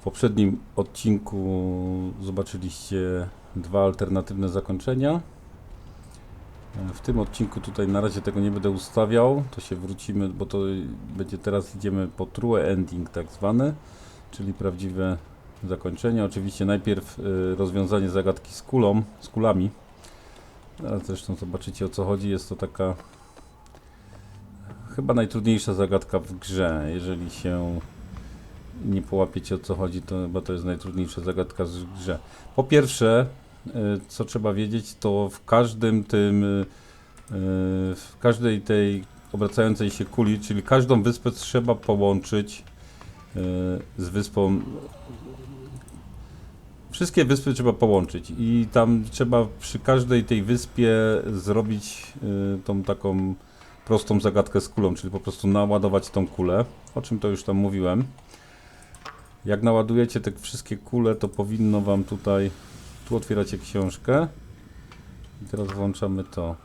W poprzednim odcinku zobaczyliście dwa alternatywne zakończenia. E, W tym odcinku tutaj na razie tego nie będę ustawiał, to się wrócimy, bo to będzie teraz idziemy po true ending tak zwane, czyli prawdziwe zakończenie. Oczywiście najpierw y, rozwiązanie zagadki z kulą, z kulami. Zaraz zresztą zobaczycie o co chodzi. Jest to taka chyba najtrudniejsza zagadka w grze. Jeżeli się nie połapiecie o co chodzi, to chyba to jest najtrudniejsza zagadka w grze. Po pierwsze, y, co trzeba wiedzieć, to w każdym tym, y, w każdej tej obracającej się kuli, czyli każdą wyspę trzeba połączyć z wyspą. Wszystkie wyspy trzeba połączyć i tam trzeba przy każdej tej wyspie zrobić tą taką prostą zagadkę z kulą, czyli po prostu naładować tą kulę, o czym to już tam mówiłem. Jak naładujecie te wszystkie kule, to powinno wam tutaj, tu otwieracie książkę i teraz włączamy to.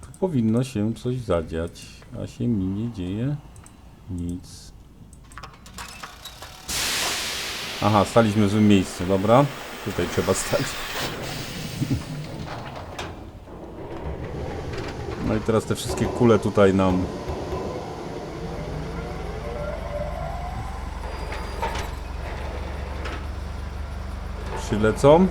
Tu powinno się coś zadziać, a się mi nie dzieje nic. Aha, staliśmy w złym miejscu, dobra. Tutaj trzeba stać. No i teraz te wszystkie kule tutaj nam przylecą.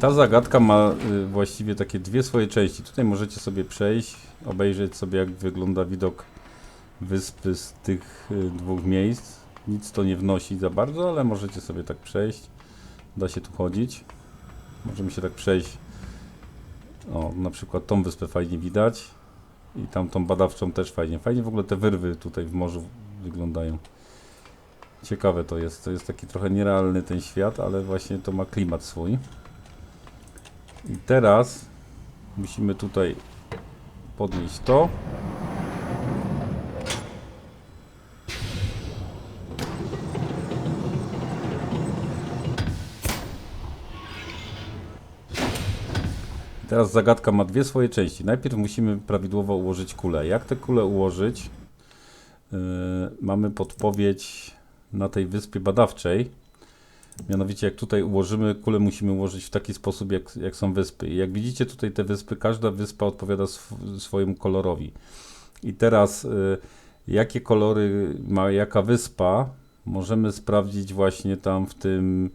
Ta zagadka ma y, właściwie takie dwie swoje części. Tutaj możecie sobie przejść, obejrzeć sobie jak wygląda widok wyspy z tych y, dwóch miejsc. Nic to nie wnosi za bardzo, ale możecie sobie tak przejść. Da się tu chodzić. Możemy się tak przejść. O, na przykład tą wyspę fajnie widać. I tamtą badawczą też fajnie. Fajnie w ogóle te wyrwy tutaj w morzu wyglądają. Ciekawe to jest. To jest taki trochę nierealny ten świat, ale właśnie to ma klimat swój. I teraz musimy tutaj podnieść to. Teraz zagadka ma dwie swoje części. Najpierw musimy prawidłowo ułożyć kulę. Jak tę kulę ułożyć? Yy, mamy podpowiedź na tej wyspie badawczej. Mianowicie jak tutaj ułożymy, kulę musimy ułożyć w taki sposób, jak, jak są wyspy. I jak widzicie tutaj te wyspy, każda wyspa odpowiada sw swojemu kolorowi. I teraz y, jakie kolory ma jaka wyspa, możemy sprawdzić właśnie tam w tym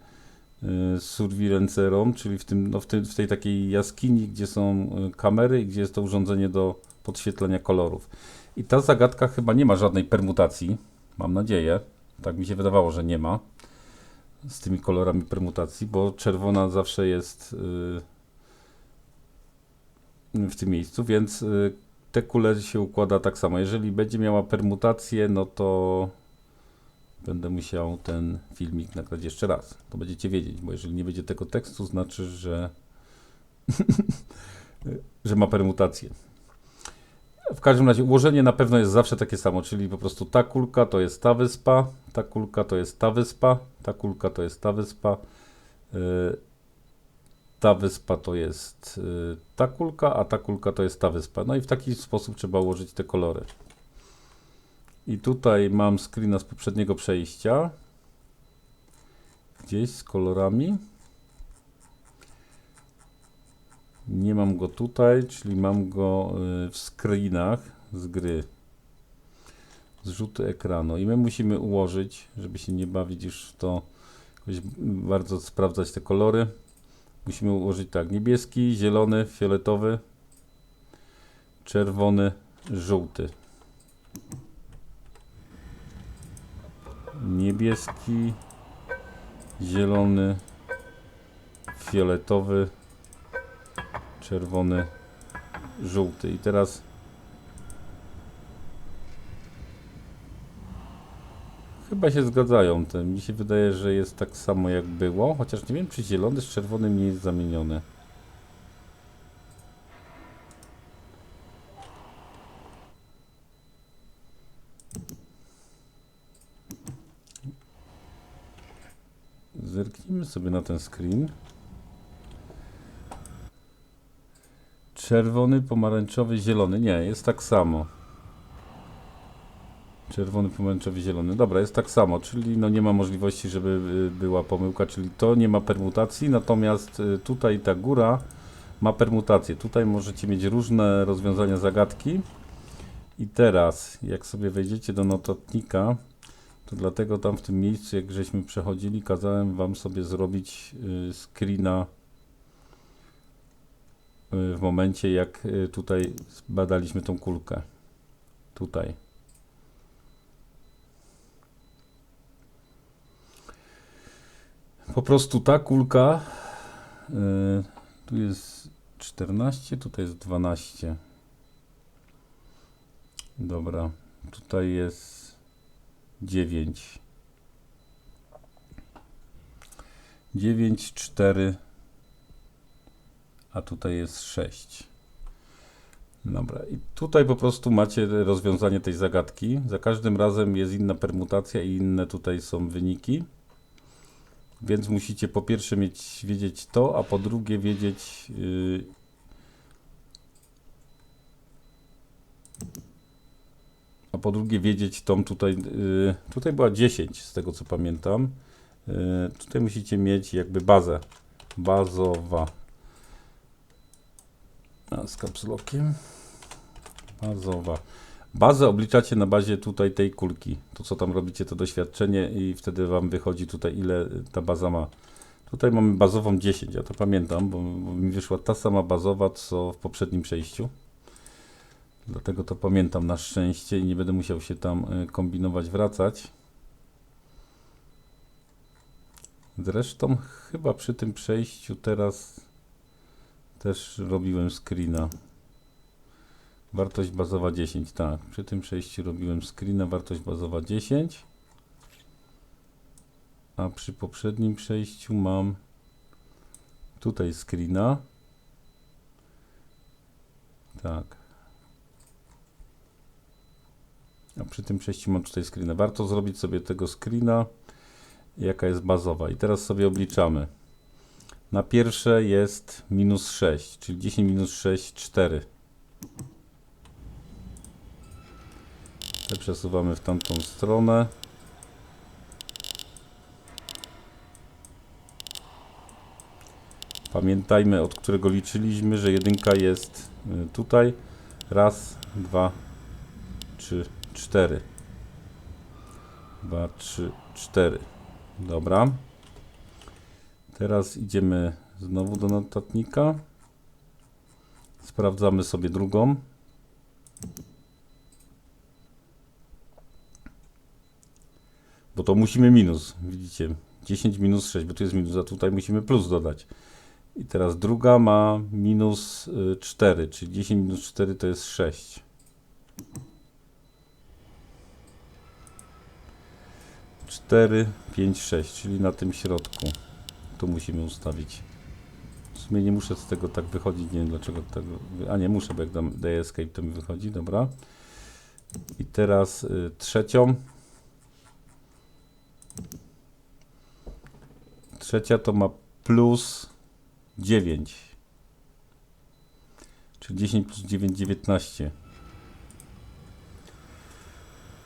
y, Surveillance czyli w, tym, no w, tym, w tej takiej jaskini, gdzie są y, kamery i gdzie jest to urządzenie do podświetlenia kolorów. I ta zagadka chyba nie ma żadnej permutacji, mam nadzieję. Tak mi się wydawało, że nie ma z tymi kolorami permutacji, bo czerwona zawsze jest yy, w tym miejscu, więc yy, te kule się układa tak samo. Jeżeli będzie miała permutację, no to będę musiał ten filmik nagrać jeszcze raz. To będziecie wiedzieć, bo jeżeli nie będzie tego tekstu, znaczy, że że ma permutację. W każdym razie ułożenie na pewno jest zawsze takie samo, czyli po prostu ta kulka to jest ta wyspa, ta kulka to jest ta wyspa, ta kulka to jest ta wyspa, yy, ta wyspa to jest yy, ta kulka, a ta kulka to jest ta wyspa. No i w taki sposób trzeba ułożyć te kolory. I tutaj mam screena z poprzedniego przejścia. Gdzieś z kolorami. Nie mam go tutaj, czyli mam go y, w screenach z gry. Zrzuty ekranu. I my musimy ułożyć, żeby się nie bawić już w to, bardzo sprawdzać te kolory. Musimy ułożyć tak, niebieski, zielony, fioletowy, czerwony, żółty. Niebieski, zielony, fioletowy, czerwony, żółty. I teraz chyba się zgadzają. Te. Mi się wydaje, że jest tak samo jak było, chociaż nie wiem czy zielony z czerwonym nie jest zamieniony. Zerknijmy sobie na ten screen. Czerwony, pomarańczowy, zielony. Nie, jest tak samo. Czerwony, pomarańczowy, zielony. Dobra, jest tak samo, czyli no nie ma możliwości, żeby y, była pomyłka, czyli to nie ma permutacji, natomiast y, tutaj ta góra ma permutację. Tutaj możecie mieć różne rozwiązania zagadki. I teraz, jak sobie wejdziecie do notatnika, to dlatego tam w tym miejscu, jak żeśmy przechodzili, kazałem wam sobie zrobić y, screena w momencie, jak y, tutaj badaliśmy tą kulkę. Tutaj. Po prostu ta kulka, y, tu jest 14, tutaj jest 12. Dobra, tutaj jest 9. 9, 4, a tutaj jest 6. Dobra, i tutaj po prostu macie rozwiązanie tej zagadki. Za każdym razem jest inna permutacja i inne tutaj są wyniki. Więc musicie po pierwsze mieć, wiedzieć to, a po drugie wiedzieć yy, a po drugie wiedzieć tą tutaj, yy, tutaj była 10 z tego co pamiętam. Yy, tutaj musicie mieć jakby bazę, bazowa. Z kapsulokiem. Bazowa. Bazę obliczacie na bazie tutaj tej kulki. To co tam robicie, to doświadczenie i wtedy wam wychodzi tutaj ile ta baza ma. Tutaj mamy bazową 10, ja to pamiętam, bo, bo mi wyszła ta sama bazowa co w poprzednim przejściu. Dlatego to pamiętam na szczęście i nie będę musiał się tam y, kombinować, wracać. Zresztą chyba przy tym przejściu teraz też robiłem screena. Wartość bazowa 10, tak. Przy tym przejściu robiłem screena, wartość bazowa 10. A przy poprzednim przejściu mam tutaj screena. Tak. A przy tym przejściu mam tutaj screena. Warto zrobić sobie tego screena, jaka jest bazowa. I teraz sobie obliczamy. Na pierwsze jest minus 6, czyli 10 minus 6, 4. Te przesuwamy w tamtą stronę. Pamiętajmy, od którego liczyliśmy, że jedynka jest y, tutaj. Raz, dwa, trzy, cztery. Dwa, trzy, cztery. Dobra. Teraz idziemy znowu do notatnika. Sprawdzamy sobie drugą. Bo to musimy minus, widzicie, 10 minus 6, bo tu jest minus, a tutaj musimy plus dodać. I teraz druga ma minus y, 4, czyli 10 minus 4 to jest 6. Cztery, pięć, sześć, czyli na tym środku. Musimy ustawić. W sumie nie muszę z tego tak wychodzić, nie wiem dlaczego tego. A nie muszę, bo jak dam daję escape, to mi wychodzi, dobra. I teraz y, trzecią. Trzecia to ma plus 9. Czyli 10 plus 9, 19.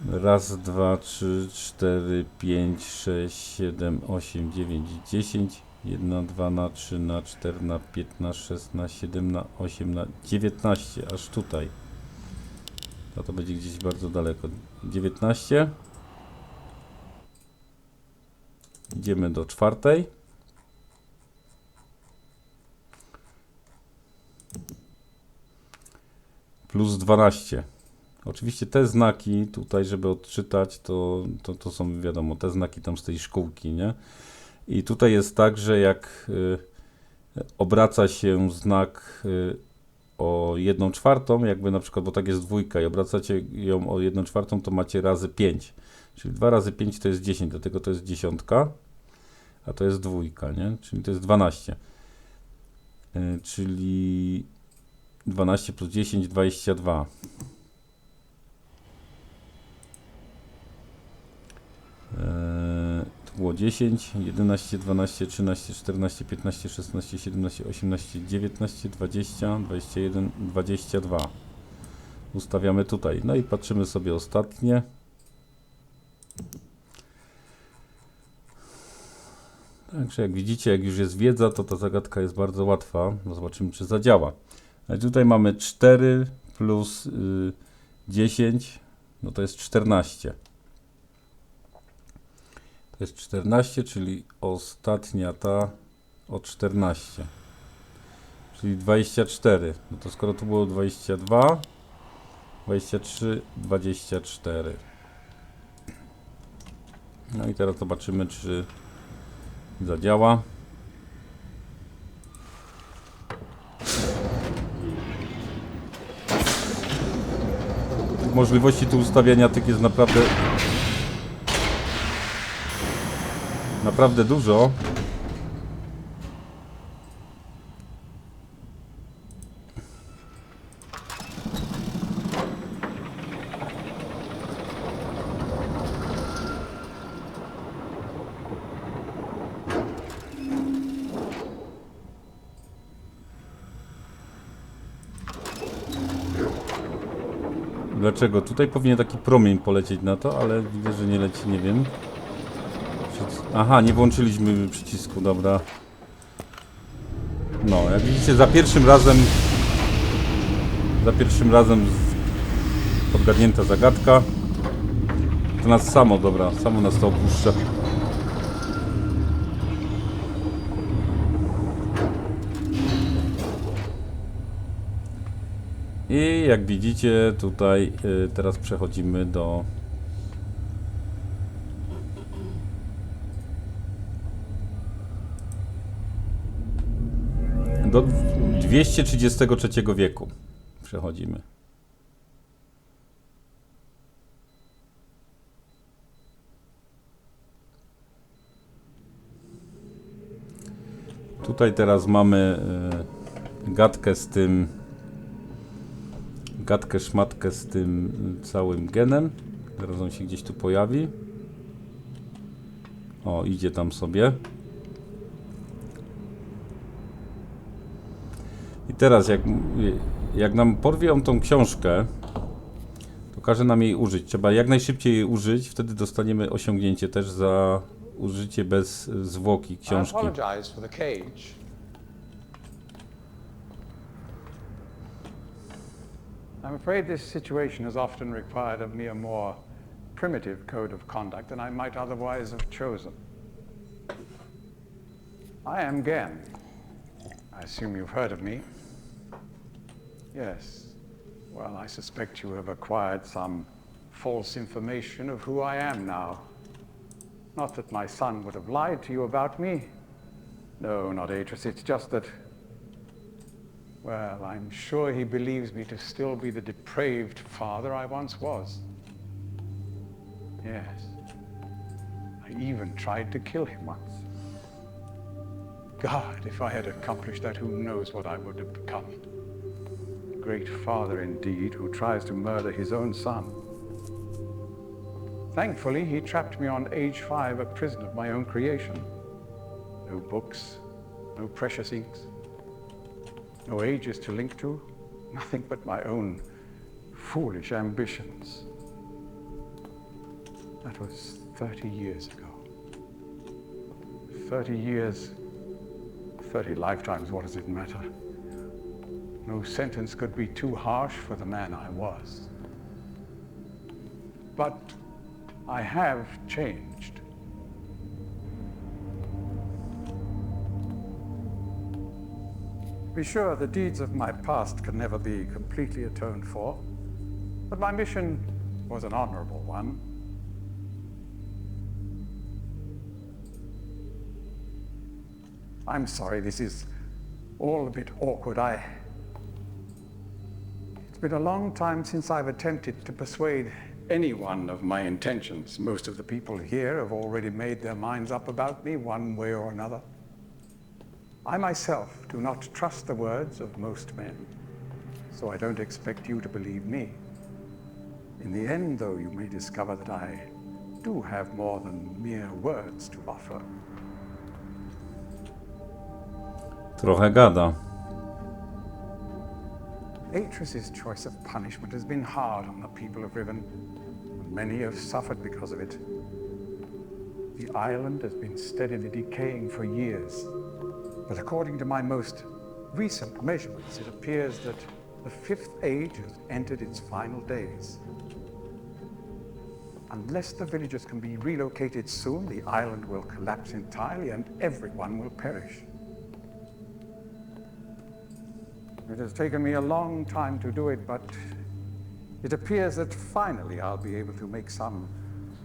Raz, dwa, trzy, cztery, pięć, sześć, siedem, osiem, dziewięć, dziesięć. Jedna, dwa, na trzy, na cztery, na pięć, na sześć, na siedem, na osiem, na dziewiętnaście. Aż tutaj. A to będzie gdzieś bardzo daleko. 19. Idziemy do czwartej. Plus 12. Oczywiście te znaki tutaj, żeby odczytać, to, to, to są wiadomo, te znaki tam z tej szkółki, nie? I tutaj jest tak, że jak y, obraca się znak y, o 1 czwartą, jakby na przykład, bo tak jest dwójka i obracacie ją o 1 czwartą, to macie razy 5. Czyli 2 razy 5 to jest 10, dlatego to jest dziesiątka, a to jest dwójka, nie? Czyli to jest 12. Y, czyli 12 plus 10, 22. Eee, było 10, 11, 12, 13, 14, 15, 16, 17, 18, 19, 20, 21, 22. Ustawiamy tutaj. No i patrzymy sobie ostatnie. Także jak widzicie, jak już jest wiedza, to ta zagadka jest bardzo łatwa. No zobaczymy, czy zadziała. Ale tutaj mamy 4 plus y, 10, no to jest 14. To jest 14, czyli ostatnia ta o 14. Czyli 24. No to skoro tu było 22, 23, 24. No i teraz zobaczymy, czy zadziała. Możliwości tu ustawiania tych jest naprawdę naprawdę dużo. Dlaczego? Tutaj powinien taki promień polecieć na to, ale widzę, że nie leci, nie wiem. Przyc- Aha, nie włączyliśmy przycisku, dobra. No, jak widzicie, za pierwszym razem za pierwszym razem podgadnięta zagadka. To nas samo, dobra, samo nas to opuszcza. I jak widzicie, tutaj y, teraz przechodzimy do do 233 wieku przechodzimy. Tutaj teraz mamy y, gadkę z tym gadkę szmatkę z tym całym genem. Zaraz on się gdzieś tu pojawi. O, idzie tam sobie. Teraz, jak, jak nam porwie on tą książkę, to każe nam jej użyć. Trzeba jak najszybciej jej użyć, wtedy dostaniemy osiągnięcie też za użycie bez zwłoki książki. I'm afraid this situation has often required of me a more primitive code of conduct than I might otherwise have chosen. I am Gen. I assume you've heard of me. Yes. Well, I suspect you have acquired some false information of who I am now. Not that my son would have lied to you about me. No, not Atris. It's just that. Well, I'm sure he believes me to still be the depraved father I once was. Yes. I even tried to kill him once. God, if I had accomplished that, who knows what I would have become. Great father indeed, who tries to murder his own son. Thankfully, he trapped me on age five, a prison of my own creation. No books, no precious inks, no ages to link to, nothing but my own foolish ambitions. That was 30 years ago. 30 years, 30 lifetimes, what does it matter? No sentence could be too harsh for the man I was. But I have changed. Be sure the deeds of my past can never be completely atoned for, but my mission was an honorable one. I'm sorry, this is all a bit awkward. I. It's been a long time since I've attempted to persuade anyone of my intentions. Most of the people here have already made their minds up about me one way or another. I myself do not trust the words of most men, so I don't expect you to believe me. In the end, though, you may discover that I do have more than mere words to offer. Trochę gada. Atres's choice of punishment has been hard on the people of Riven. Many have suffered because of it. The island has been steadily decaying for years. But according to my most recent measurements, it appears that the Fifth Age has entered its final days. Unless the villagers can be relocated soon, the island will collapse entirely and everyone will perish. It has taken me a long time to do it, but it appears that finally I'll be able to make some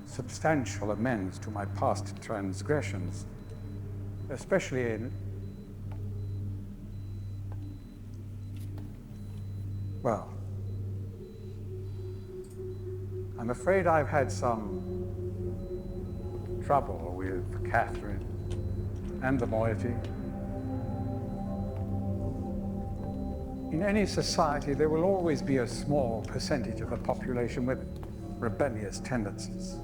substantial amends to my past transgressions, especially in. Well, I'm afraid I've had some trouble with Catherine and the moiety. In any society, there will always be a small percentage of the population with rebellious tendencies.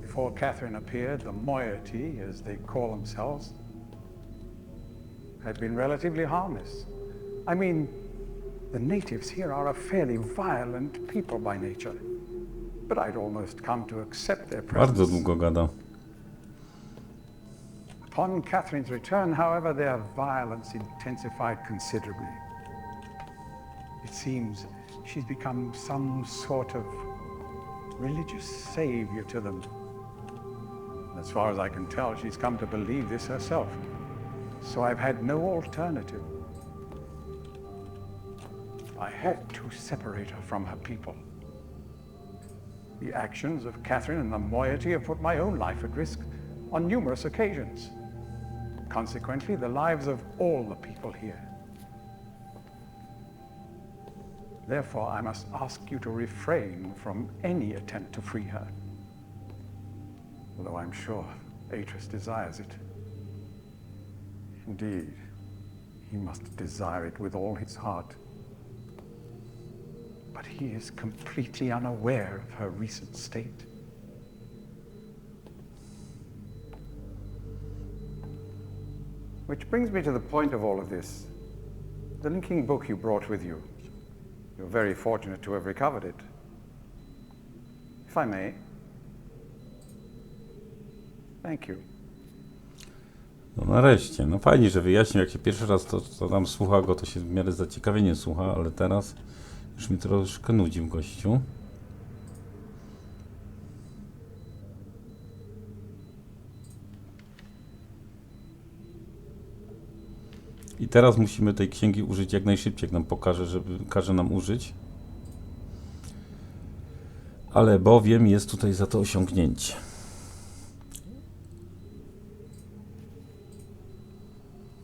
Before Catherine appeared, the moiety, as they call themselves, had been relatively harmless. I mean, the natives here are a fairly violent people by nature. But I'd almost come to accept their Bardzo presence. długo gada. Upon Catherine's return, however, their violence intensified considerably. It seems she's become some sort of religious savior to them. As far as I can tell, she's come to believe this herself. So I've had no alternative. I had to separate her from her people. The actions of Catherine and the moiety have put my own life at risk on numerous occasions. Consequently, the lives of all the people here. Therefore, I must ask you to refrain from any attempt to free her. Although I'm sure Atreus desires it. Indeed, he must desire it with all his heart. But he is completely unaware of her recent state. Which brings me to the point of all of this. The linking book you brought with you. You're very fortunate to have recovered it. If I may. Thank you. No nareszcie. No fajnie, że wyjaśnił. Jak się pierwszy raz to, to tam słucha go, to się w miarę zaciekawienie słucha, ale teraz już mi troszkę nudził gościu. I teraz musimy tej księgi użyć jak najszybciej, jak nam pokaże, żeby każe nam użyć. Ale bowiem jest tutaj za to osiągnięcie.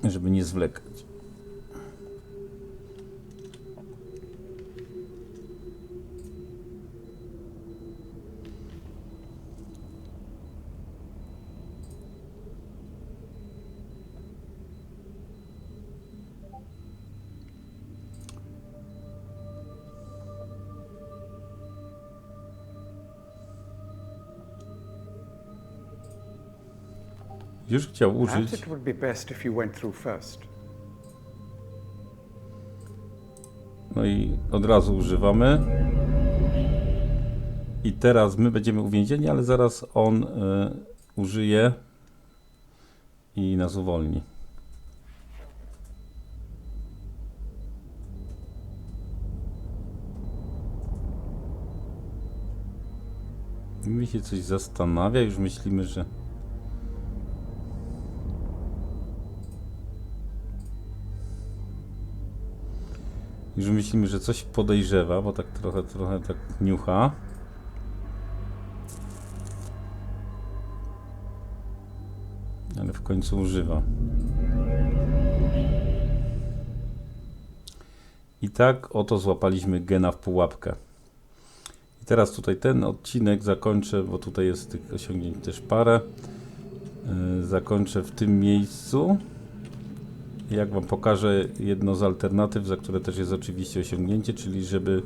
Żeby nie zwlekać. Już chciał Perhaps użyć. it would be best if you went through first. No i od razu używamy. I teraz my będziemy uwięzieni, ale zaraz on y, użyje i nas uwolni. Mi się coś zastanawia, już myślimy, że. Już myślimy, że coś podejrzewa, bo tak trochę, trochę tak niucha. Ale w końcu używa. I tak oto złapaliśmy gena w pułapkę. I teraz tutaj ten odcinek zakończę, bo tutaj jest tych osiągnięć też parę. Yy, zakończę w tym miejscu. Jak Wam pokażę jedno z alternatyw, za które też jest oczywiście osiągnięcie, czyli żeby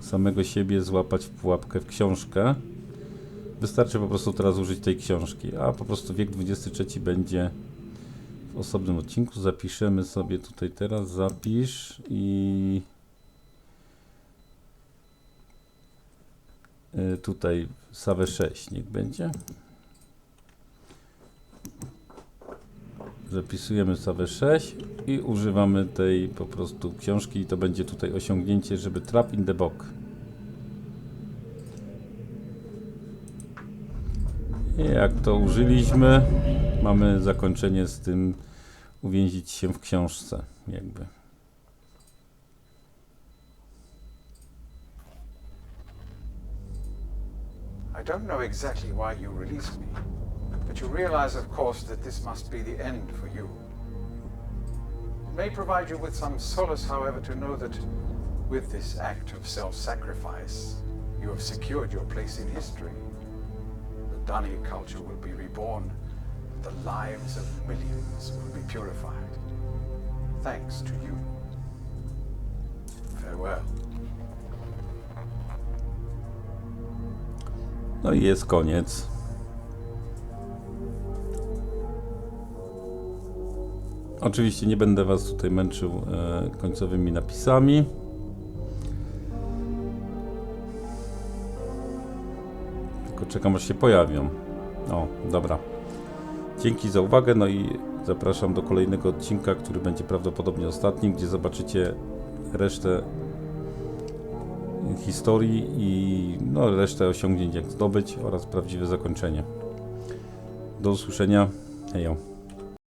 samego siebie złapać w pułapkę w książkę. Wystarczy po prostu teraz użyć tej książki, a po prostu wiek XXIII będzie w osobnym odcinku. Zapiszemy sobie tutaj teraz, zapisz i y, tutaj Sawę 6 niech będzie. Zapisujemy Sawę 6 i używamy tej po prostu książki i to będzie tutaj osiągnięcie, żeby trap in the box. I jak to użyliśmy, mamy zakończenie z tym uwięzić się w książce, jakby. I don't know exactly why you released me, but you realize, of course, that this must be the end for you. It may provide you with some solace, however, to know that with this act of self sacrifice, you have secured your place in history. The Dunny culture will be reborn, the lives of millions will be purified. Thanks to you. Farewell. No i jest koniec. Oczywiście nie będę Was tutaj męczył e, końcowymi napisami. Tylko czekam aż się pojawią. O, dobra. Dzięki za uwagę, no i zapraszam do kolejnego odcinka, który będzie prawdopodobnie ostatnim, gdzie zobaczycie resztę historii i no, resztę osiągnięć, jak zdobyć oraz prawdziwe zakończenie. Do usłyszenia. Hejo.